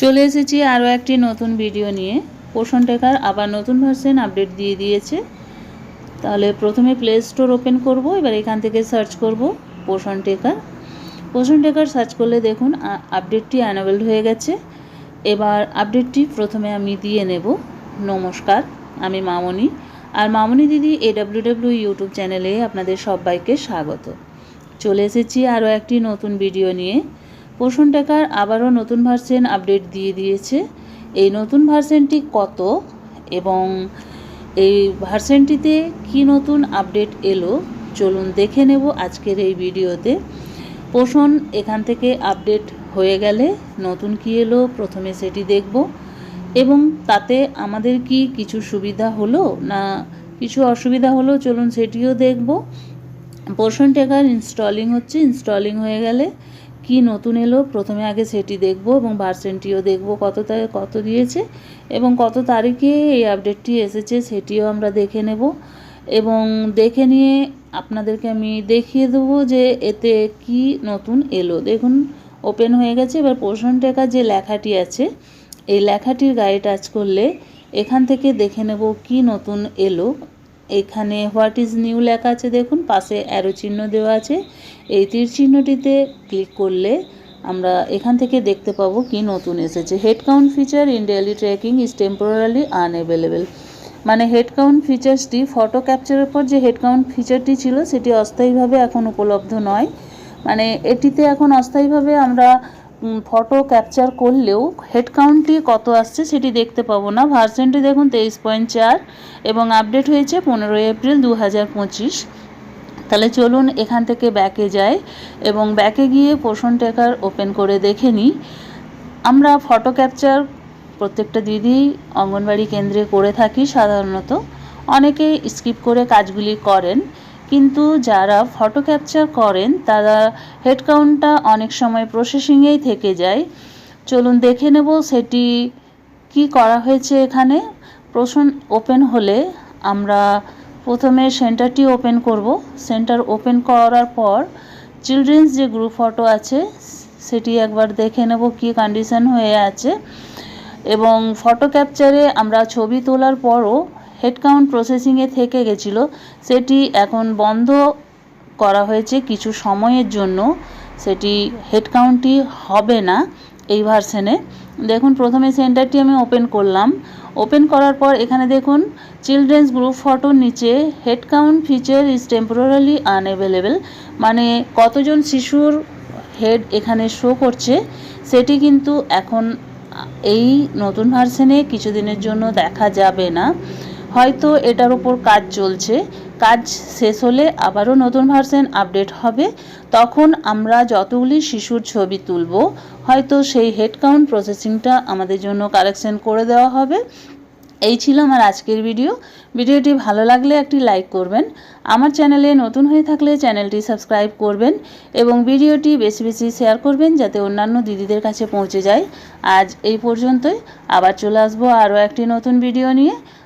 চলে এসেছি আরও একটি নতুন ভিডিও নিয়ে। পোষণ টেকার আবার নতুন ভার্সন আপডেট দিয়ে দিয়েছে। তাহলে প্রথমে প্লে স্টোর ওপেন করব, এবার এখান থেকে সার্চ করব পোষণ টেকার পোষণ টেকার সার্চ করলে দেখুন আপডেটটি অ্যানাবেলড হয়ে গেছে। এবার আপডেটটি প্রথমে আমি দিয়ে নেব। নমস্কার, আমি মামনি। আর মামনি দিদি এডাব্লিউডাব্লিউ ইউটিউব চ্যানেলে আপনাদের সবাইকে স্বাগত। চলে এসেছি আরও একটি নতুন ভিডিও নিয়ে। পোষণ টেকার আবারও নতুন ভার্সন আপডেট দিয়ে দিয়েছে। এই নতুন ভার্সনটি কত এবং এই ভার্সনটিতে কি নতুন আপডেট এলো, চলুন দেখে নেব আজকের এই ভিডিওতে। পোষণ এখান থেকে আপডেট হয়ে গেলে নতুন কি এলো, প্রথমে সেটি দেখব। এবং তাতে আমাদের কি কিছু সুবিধা হলো না কিছু অসুবিধা হলো, চলুন সেটিও দেখব। পোষণ টেকার ইনস্টলিং হচ্ছে ইনস্টলিং হয়ে গেলে কি নতুন এলো, প্রথমে আগে সেটি দেখব এবং ভার্সেনটিও দেখব কত কত দিয়েছে এবং কত তারিখে এই আপডেটটি এসেছে সেটিও আমরা দেখে নেব। এবং দেখে নিয়ে আপনাদেরকে আমি দেখিয়ে দেবো যে এতে কি নতুন এলো। দেখুন ওপেন হয়ে গেছে। এবার পোষণ টেকার যে লেখাটি আছে, এই লেখাটির গায়ে টাচ করলে এখান থেকে দেখে নেব কি নতুন এলো। এখানে হোয়াট ইজ নিউ লেখা আছে দেখুন, পাশে অ্যারো চিহ্ন দেওয়া আছে। এই তীর চিহ্নটিতে ক্লিক করলে আমরা এখান থেকে দেখতে পাবো কি নতুন এসেছে। Head count feature in daily tracking is temporary unavailable মানে হেড কাউন্ট ফিচার্সটি ফটো ক্যাপচারের পর যে হেড কাউন্ট ফিচারটি ছিল, সেটি অস্থায়ীভাবে এখন উপলব্ধ নয়। মানে এটিতে এখন অস্থায়ীভাবে আমরা ফটো ক্যাপচার করলেও হেড কাউন্টটি কত আসছে সেটি দেখতে পাবো না। ভার্সেনটি দেখুন, তেইশ পয়েন্ট চার এবং আপডেট হয়েছে পনেরোই এপ্রিল দু হাজার পঁচিশ। তাহলে চলুন এখান থেকে ব্যাকে যাই এবং ব্যাকে গিয়ে পোষণ টেকার ওপেন করে দেখে নিই। আমরা ফটো ক্যাপচার প্রত্যেকটা দিদি অঙ্গনবাড়ি কেন্দ্রে করে থাকি সাধারণত। অনেকে স্কিপ করে কাজগুলি করেন। কিন্তু যারা ফটো ক্যাপচার করেন, তারা হেড কাউন্টটা অনেক সময় প্রসেসিংয়েই থেকে যায়। চলুন দেখে নেব সেটি কি করা হয়েছে এখানে। প্রশ্ন ওপেন হলে আমরা প্রথমে সেন্টারটি ওপেন করব। সেন্টার ওপেন করার পর চিলড্রেন্স যে গ্রুপ ফটো আছে, সেটি একবার দেখে নেব কি কন্ডিশন হয়ে আছে। এবং ফটো ক্যাপচারে আমরা ছবি তোলার পরও হেড কাউন্ট প্রসেসিংয়ে থেকে গেছিল, সেটি এখন বন্ধ করা হয়েছে কিছু সময়ের জন্য। সেটি হেড কাউন্টটি হবে না এই ভার্সনে দেখুন, প্রথমে সেন্টারটি আমি ওপেন করলাম। ওপেন করার পর এখানে দেখুন চিলড্রেন্স গ্রুপ ফটোর নিচে head count feature is temporary unavailable মানে কতজন শিশুর হেড এখানে শো করছে, সেটি কিন্তু এখন এই নতুন ভার্সনে কিছুদিনের জন্য দেখা যাবে না। হয়তো এটার ওপর কাজ চলছে। কাজ শেষ হলে আবারও নতুন ভার্সন আপডেট হবে। তখন আমরা যতগুলি শিশুর ছবি তুলব, হয়তো সেই হেড কাউন্ট প্রসেসিংটা আমাদের জন্য কারেকশন করে দেওয়া হবে। এই ছিল আমার আজকের ভিডিও ভিডিওটি ভালো লাগলে একটি লাইক করবেন। আমার চ্যানেলে নতুন হয়ে থাকলে চ্যানেলটি সাবস্ক্রাইব করবেন এবং ভিডিওটি বেশি বেশি শেয়ার করবেন যাতে অন্যান্য দিদিদের কাছে পৌঁছে যায়। আজ এই পর্যন্তই। আবার চলে আসব আরও একটি নতুন ভিডিও নিয়ে।